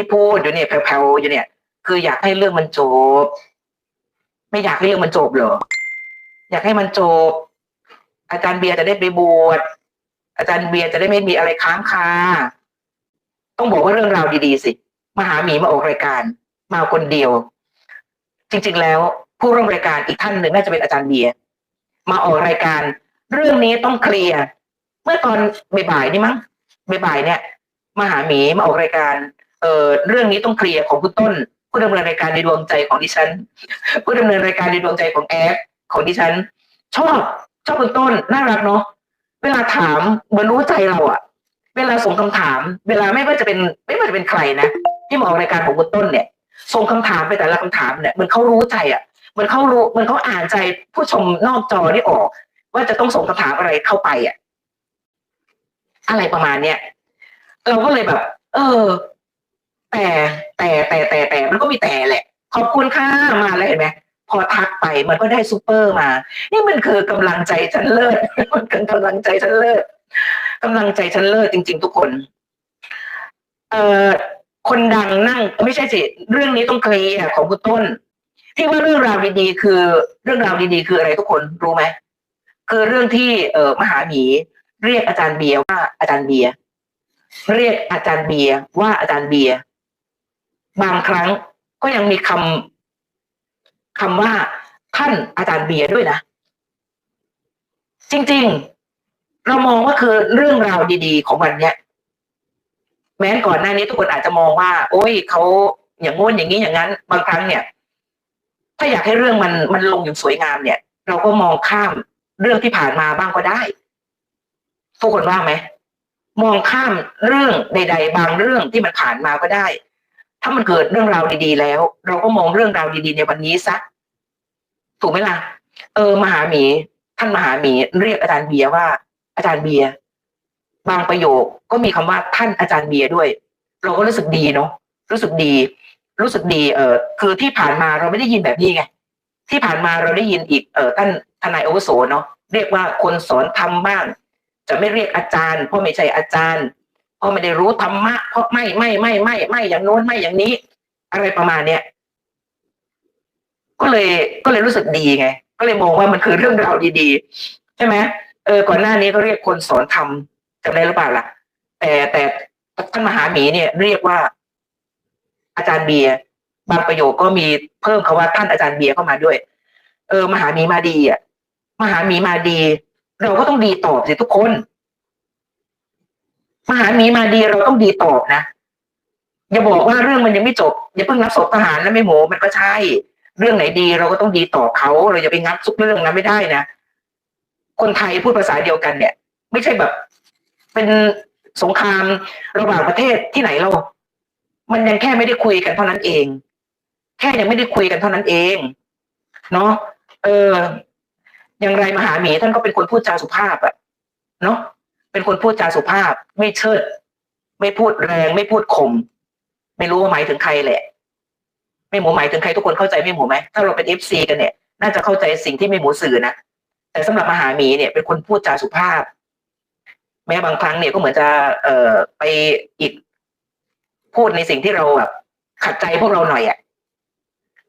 ที่พูดอยู่เนี่ยแผ่วๆอยู่เนี่ย คืออยากให้เรื่องมันจบ ไม่อยากให้เรื่องมันจบเหรออยากให้มันจบ อาจารย์เบียร์จะได้ไปบวชอาจารย์เบียร์จะได้ไม่มีอะไรค้างคาต้องบอกว่าเรื่องราวดีๆสิมหาหมีมาออกรายการ มาคนเดียว จริง ๆ แล้ว ผู้ร่วมรายการอีกท่านหนึ่งน่าจะเป็นอาจารย์เบียร์มาออกรายการ เรื่องนี้ต้องเคลียร์เมื่อตอนบ่ายๆนี่มั้งบ่ายๆเนี่ยมหาหมีมาออกรายการ เอ่อเรื่องนี้ต้องเคลียร์ของคุณต้น ผู้ดำเนินรายการในดวงใจของดิฉัน ผู้ดำเนินรายการในดวงใจของแอฟของดิฉัน ชอบชอบคุณต้นน่ารักเนาะเวลาถามเหมือนรู้ใจเราอะเวลาส่งคำถาม เวลาไม่ว่าจะเป็น ไม่ว่าจะเป็นใครนะที่มาออกรายการของคุณต้นเนี่ยส่งคำถามไปแต่ละคำถามเนี่ยเหมันเขารู้ใจอะเหมันเขารู้เหมันเขาอ่านใจผู้ชมนอกจอนี่ออก ว่าจะต้องส่งคำถามอะไรเข้าไปอะอะไรประมาณเนี้ยเราก็เลยแบบ เออ แต่แต่แต่แต่แต่มันก็มีแต่แหละ ขอบคุณค่ะมาแล้วเห็นไหมพอทักไปมันก็ได้ซูเปอร์มา นี่มันคือกำลังใจฉันเลิศมันคือกำลังใจฉันเลิศกำลังใจฉันเลิศจริง ๆ ทุกคน เอ่อคนดังนั่งไม่ใช่สิเรื่องนี้ต้องเคลียร์ของคุณต้น ที่ว่าเรื่องราวดีๆคือ เรื่องราวดีๆคืออะไรทุกคนรู้ไหมคือเรื่องที่เอ่อมหาหมีเรียกอาจารย์เบียร์ว่าอาจารย์เบียร์เรียกอาจารย์เบียร์ว่าอาจารย์เบียร์ บางครั้งก็ยังมีคำคำว่าท่านอาจารย์เบียร์ด้วยนะ จริง ๆ เรามองว่าคือเรื่องราวดีๆ ของวันเนี้ย แม้ก่อนหน้านี้ทุกคนอาจจะมองว่า โอ้ยเขาอย่างงู้นอย่างนี้อย่างนั้น บางครั้งเนี่ย ถ้าอยากให้เรื่องมันมันลงอย่างสวยงามเนี่ย เราก็มองข้ามเรื่องที่ผ่านมาบ้างก็ได้ทุกคนว่าไหมมองข้ามเรื่องใด ๆ บางเรื่องที่มันผ่านมาก็ได้ ถ้ามันเกิดเรื่องราวดีๆแล้ว เราก็มองเรื่องราวดีๆ ในวันนี้ซะถูกไหมล่ะ เออมหาหมี ท่านมหาหมี เรียกอาจารย์เบียว่า อาจารย์เบียบางประโยคก็มีคำว่าท่านอาจารย์เบียด้วย เราก็รู้สึกดีเนาะรู้สึกดี รู้สึกดีเออคือที่ผ่านมาเราไม่ได้ยินแบบนี้ไงที่ผ่านมาเราได้ยินอีกเออท่านทนายอวโสเนาะเรียกว่าคนสอนธรรมบ้างจะไม่เรียกอาจารย์เพราะไม่ใช่อาจารย์ เพราะไม่ได้รู้ธรรมะเพราะไม่ไม่ไม่ไม่ไม่อย่างโน้นไม่อย่างนี้ อะไรประมาณเนี้ยก็เลยก็เลยรู้สึกดีไง ก็เลยมองว่ามันคือเรื่องราวดีๆ ใช่ไหมเออก่อนหน้านี้ก็เรียกคนสอนธรรมจำได้หรือเปล่าล่ะ แต่แต่ท่านมหาหมีเนี่ย เรียกว่า อาจารย์เบียร์บางประโยคก็มีเพิ่มคาว่าท่านอาจารย์เบียร์เข้ามาด้วย เออ มหาหมีมาดีอะมหาหมีมาดี เราก็ต้องดีตอบสิทุกคน มหาหมีมาดีเราต้องดีตอบนะอย่าบอกว่าเรื่องมันยังไม่จบอย่าเพิ่งรับศพทหารนะไม่โหมมันก็ใช่ เรื่องไหนดีเราก็ต้องดีตอบเขาเราอย่าไปงับทุกเรื่องนะไม่ได้นะคนไทยพูดภาษาเดียวกันเนี่ย ไม่ใช่แบบ เป็นสงครามระหว่างประเทศที่ไหนเรา มันยังแค่ไม่ได้คุยกันเท่านั้นเอง แค่ยังไม่ได้คุยกันเท่านั้นเอง เนาะเออ อย่างไรมหาหมีท่านก็เป็นคนพูดจาสุภาพอะเนาะ เป็นคนพูดจาสุภาพ ไม่เชิด ไม่พูดแรง ไม่พูดข่มไม่รู้ว่าหมายถึงใครแหละ ไม่หมูหมายถึงใครทุกคนเข้าใจไม่หมูไหมถ้าเราเป็นเอฟซีกันเนี่ย น่าจะเข้าใจสิ่งที่ไม่หมูสื่อนะแต่สำหรับมหาหมีเนี่ยเป็นคนพูดจาสุภาพ แม้บางครั้งเนี่ยก็เหมือนจะ เอ่อไปอีกพูดในสิ่งที่เราแบบขัดใจพวกเราหน่อยอะ่ะ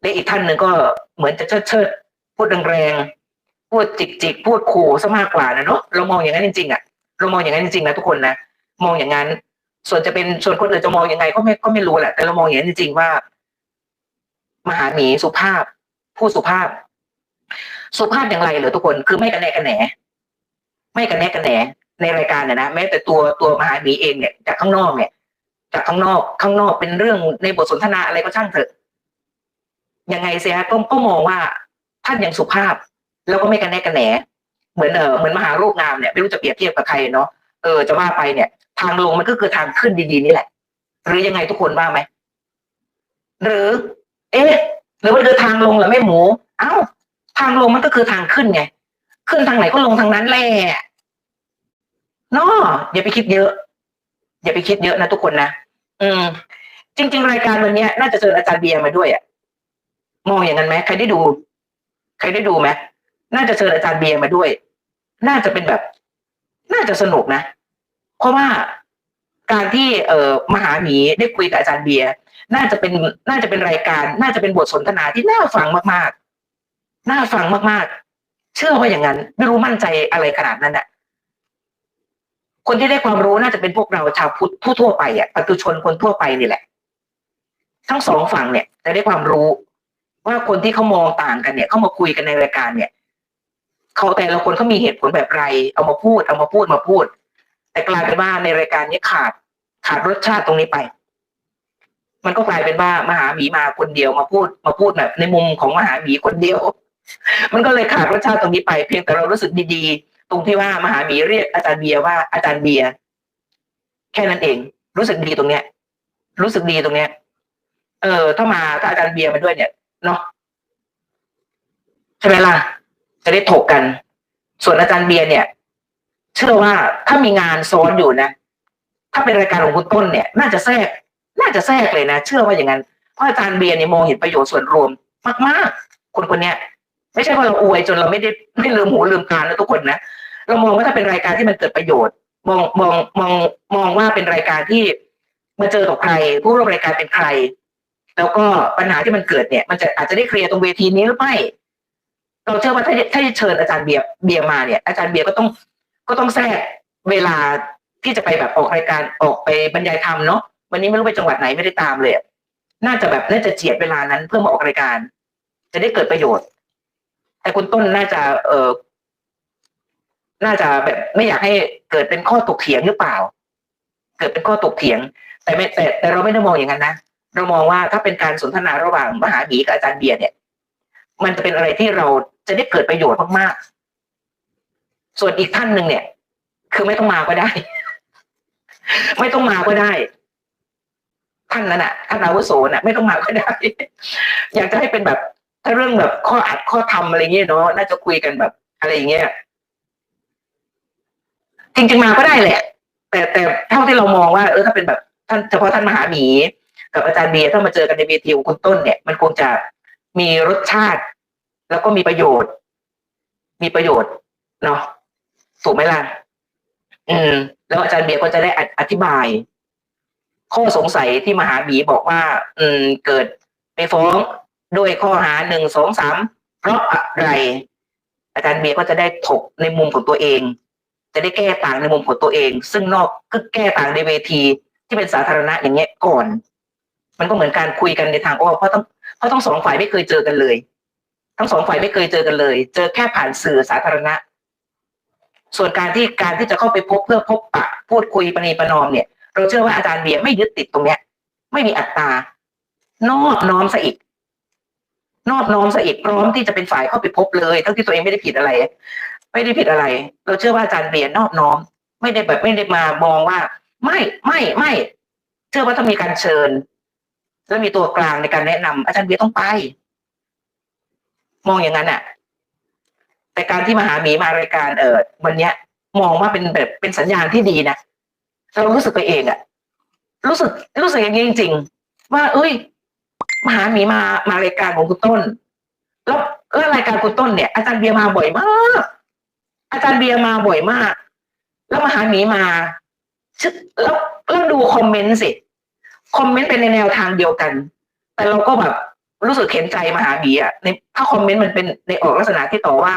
และอีกท่านหนึ่งก็เหมือนจะเชิดเชิดพูดแรงๆพูดจิกจิกพูดขู่ซะมากกว่านะเนาะเรามองอย่างนั้นจริงๆอะ่ะ เรามองอย่างนั้นจริงๆนะทุกคนนะมองอย่างนั้น ส่วนจะเป็นส่วนคนอื่นจะมองยังไงก็ไม่ก็ไม่รู้แหละ แต่เรามองอย่างนั้นจริงๆว่า มหาหมีสุภาพพูดสุภาพ สุภาพอย่างไรเหรอทุกคนคือไม่กันแนกันแหนไม่กันแนกันแหนในรายการเนี่ยนะแม้แต่ตัวตัวมหาหมีเองเนี่ยจากข้างนอกเนี่ยจากข้างนอกข้างนอกเป็นเรื่องในบทสนทนาอะไรก็ช่างเถอะยังไงเสียก็ก็มองว่าท่านยังสุภาพ แล้วก็ไม่กันแนกันแหน เหมือนเออเหมือนมหาโลกงามเนี่ยไม่รู้จะเปรียบเทียบกับใครเนาะเออจะว่าไปเนี่ย ทางลงมันก็คือทางขึ้นดีๆนี่แหละ หรือยังไงทุกคนว่าไหมหรือ เอ๊ะหรือมันคือทางลงเหรอแม่หมู เอ้า ทางลงมันก็คือทางขึ้นไง ขึ้นทางไหนก็ลงทางนั้นแหละเนาะอย่าไปคิดเยอะ อย่าไปคิดเยอะนะทุกคนนะอืม จริง ๆ รายการวันนี้น่าจะเชิญอาจารย์เบียร์มาด้วยอะมองอย่างนั้นไหมใครได้ดู ใครได้ดูไหม น่าจะเชิญอาจารย์เบียร์มาด้วย น่าจะเป็นแบบ น่าจะสนุกนะ เพราะว่าการที่เอ่อมหาหมีได้คุยกับอาจารย์เบียร์น่าจะเป็นน่าจะเป็นรายการ น่าจะเป็นบทสนทนาที่น่าฟังมากๆ น่าฟังมากๆ เชื่อว่าอย่างนั้น ไม่รู้มั่นใจอะไรขนาดนั้นอะคนที่ได้ความรู้น่าจะเป็นพวกเราชาวพุทธทั่วไปอะปัตุชนคนทั่วไปนี่แหละ ทั้งสองฝั่งเนี่ยจะได้ความรู้ว่าคนที่เขามองต่างกันเนี่ย เขามาคุยกันในรายการเนี่ย เขาแต่ละคนเขามีเหตุผลแบบไร เอามาพูด เอามาพูดมาพูด แต่กลายเป็นว่าในรายการนี้ขาดขาดรสชาติตรงนี้ไป มันก็กลายเป็นว่ามหาหมีมาคนเดียวมาพูด มาพูดแบบ ในมุมของมหาหมีคนเดียว มันก็เลยขาดรสชาติตรงนี้ไปเพียงแต่เรารู้สึกดีๆ ตรงที่ว่ามหาหมีเรียกอาจารย์เบียร์ว่าอาจารย์เบียร์แค่นั้นเอง รู้สึกดีตรงเนี้ย รู้สึกดีตรงเนี้ย เออ ถ้ามาถ้าอาจารย์เบียร์มาด้วยเนี่ยเนาะใช่ไหมล่ะ จะได้ถกกัน ส่วนอาจารย์เบียร์เนี่ย เชื่อว่าถ้ามีงานซ้อนอยู่นะ ถ้าเป็นรายการของคุณต้นเนี่ย น่าจะแทรก น่าจะแทรกเลยนะ เชื่อว่าอย่างนั้น เพราะอาจารย์เบียร์เนี่ยมองเห็นประโยชน์ส่วนรวมมากๆ คนคนเนี้ยไม่ใช่ว่าเราอวยจนเราไม่ได้ไม่ลืมหูลืมตานะทุกคนนะ เรามองว่าถ้าเป็นรายการที่มันเกิดประโยชน์ มองมองมองมองว่าเป็นรายการที่มาเจอกับใคร ผู้ร่วมรายการเป็นใคร แล้วก็ปัญหาที่มันเกิดเนี่ย มันจะอาจจะได้เคลียร์ตรงเวทีนี้หรือไม่ เราเชื่อว่าถ้าถ้าจะเชิญอาจารย์เบียร์เบียร์มาเนี่ย อาจารย์เบียร์ก็ต้องก็ต้องแทรกเวลาที่จะไปแบบออกรายการออกไปบรรยายธรรมเนาะวันนี้ไม่รู้ไปจังหวัดไหนไม่ได้ตามเลย น่าจะแบบน่าจะเจียดเวลานั้นเพื่อมาออกรายการ จะได้เกิดประโยชน์ แต่คุณต้นน่าจะ เออน่าจะแบบไม่อยากให้เกิดเป็นข้อตกเถียงหรือเปล่า เกิดเป็นข้อตกเถียง แต่ไม่แต่แต่เราไม่ได้มองอย่างนั้นนะเรามองว่าถ้าเป็นการสนทนาระหว่างมหาหมีกับอาจารย์เบียร์เนี่ย มันจะเป็นอะไรที่เรา จะได้เกิดประโยชน์มากๆ ส่วนอีกท่านหนึ่งเนี่ย คือไม่ต้องมาก็ได้ ไม่ต้องมาก็ได้ ท่านนั้นอะท่านอาวุโสน่ะ ไม่ต้องมาก็ได้ อยากจะให้เป็นแบบ ถ้าเรื่องแบบข้ออัดข้อทำอะไรเงี้ยเนาะน่าจะคุยกันแบบ อะไรเงี้ยจริงๆมาก็ได้แหละ แต่แต่เท่าที่เรามองว่าเออถ้าเป็นแบบท่านเฉพาะท่านมหาหมี กับอาจารย์เบียร์ถ้ามาเจอกันในเวทีของคุณต้นเนี่ย มันคงจะมีรสชาติ แล้วก็มีประโยชน์ มีประโยชน์เนาะถูกไหมล่ะ อืม แล้วอาจารย์เบียร์ก็จะได้อธิบาย ข้อสงสัยที่มหาหมีบอกว่า อืม เกิดไปฟ้องด้วยข้อหาหนึ่งสองสามเพราะอะไร อาจารย์เบียร์ก็จะได้ถกในมุมของตัวเอง จะได้แก้ต่างในมุมของตัวเอง ซึ่งนอกก็แก้ต่างในเวทีที่เป็นสาธารณะอย่างเงี้ยก่อน มันก็เหมือนการคุยกันในทางอ้อมเพราะต้องเพราะทั้งสองฝ่ายไม่เคยเจอกันเลย ทั้งสองฝ่ายไม่เคยเจอกันเลย เจอแค่ผ่านสื่อสาธารณะ ส่วนการที่การที่จะเข้าไปพบเพื่อพบปะพูดคุยปณีประนอมเนี่ย เราเชื่อว่าอาจารย์เบียร์ไม่ยึดติดตรงเนี้ย ไม่มีอัตตานอบน้อมซะอีก นอบน้อมซะอีกพร้อมที่จะเป็นฝ่ายเข้าไปพบเลย ทั้งที่ตัวเองไม่ได้ผิดอะไร ไม่ได้ผิดอะไร เราเชื่อว่าอาจารย์เบียร์นอบน้อม ไม่ได้แบบไม่ได้มามองว่า ไม่ไม่ไม่เชื่อว่าต้องมีการเชิญ แล้วมีตัวกลางในการแนะนำอาจารย์เบียร์ต้องไป มองอย่างนั้นอะแต่การที่มหาหมีมารายการเออวันเนี้ย มองว่าเป็นแบบเป็นสัญญาณที่ดีนะเรารู้สึกไปเองอะรู้สึกรู้สึกอย่างนี้จริง ๆ ว่า เอ้ย มหาหมีมามารายการของคุณต้น แล้วแล้วรายการคุณต้นเนี่ย อาจารย์เบียร์มาบ่อยมาก อาจารย์เบียร์มาบ่อยมาก แล้วมหาหมีมาชแล้วแล้วดูคอมเมนต์สิคอมเมนต์เป็นในแนวทางเดียวกัน แต่เราก็แบบ รู้สึกเข็นใจมหาหมีอะในถ้าคอมเมนต์มันเป็นในออกลักษณะที่ต่อว่า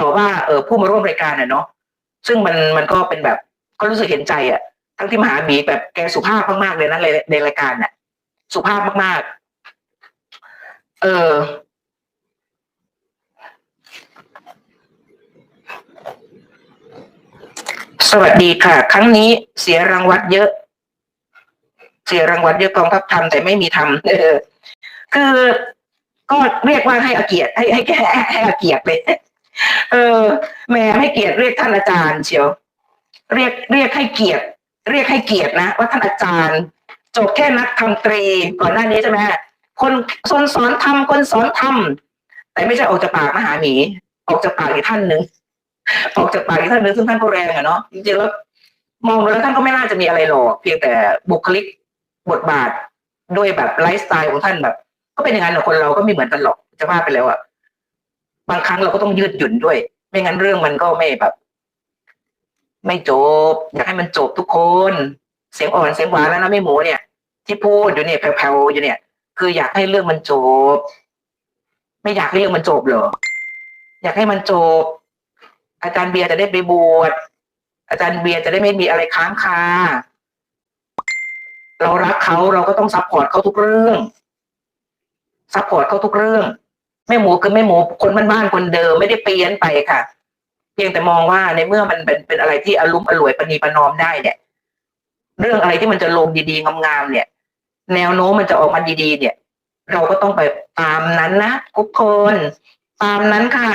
ต่อว่าเออผู้มาร่วมรายการอะเนาะซึ่งมันมันก็เป็นแบบก็รู้สึกเห็นใจอะ ทั้งที่มหาหมีแบบแกสุภาพมากๆเลยนะในในรายการน่ะ สุภาพมากๆ เออสวัสดีค่ะ ครั้งนี้เสียรางวัลเยอะ เสียรางวัลเยอะกองทัพทำแต่ไม่มีทำเออ คือก็เรียกว่าให้อาเกียรติให้ให้แกให้อาเกียรติเลยเออแม่ให้เกียรติเรียกท่านอาจารย์เชียว เรียกเรียกให้เกียรติ เรียกให้เกียรตินะว่าท่านอาจารย์จบแค่นักทำตรีก่อนหน้านี้ใช่ไหมคนสอนสอนทำคนสอนทำแต่ไม่ใช่ออกจากปากมหาหมีออกจากปากอีกท่านหนึ่งออกจากปากอีกท่านหนึ่งซึ่งท่านก็แรงอะเนาะจริงๆแล้วมองดูแล้วท่านก็ไม่น่าจะมีอะไรหรอกเพียงแต่บุคลิกบทบาทด้วยแบบไลฟ์สไตล์ของท่านแบบ ก็เป็นอย่างนั้นแหละคนเราก็ไม่เหมือนกันหรอกจะว่าไปแล้วอะบางครั้งเราก็ต้องยืดหยุ่นด้วย ไม่งั้นเรื่องมันก็ไม่แบบ ไม่จบ อยากให้มันจบทุกคน เสียงอ่อนเสียงหวานแล้วนะแม่หมูเนี่ย ที่พูดอยู่เนี่ยแผ่วๆอยู่เนี่ย คืออยากให้เรื่องมันจบ ไม่อยากให้เรื่องมันจบเหรออยากให้มันจบ อาจารย์เบียร์จะได้ไปบวชอาจารย์เบียร์จะได้ไม่มีอะไรค้างคาเรารักเขาเราก็ต้องซัพพอร์ตเขาทุกเรื่อง ซัพพอร์ตเขาทุกเรื่องแม่หมูคือแม่หมูคนบ้านๆคนเดิมไม่ได้เปลี่ยนไปค่ะ เพียงแต่มองว่าในเมื่อมันเป็นเป็นอะไรที่อารมณ์อร่วยปณีประนอมได้เนี่ย เรื่องอะไรที่มันจะลงดีๆงามๆเนี่ย แนวโน้มมันจะออกมาดีๆ เนี่ย เราก็ต้องไปตามนั้นนะทุกคน ตามนั้นค่ะ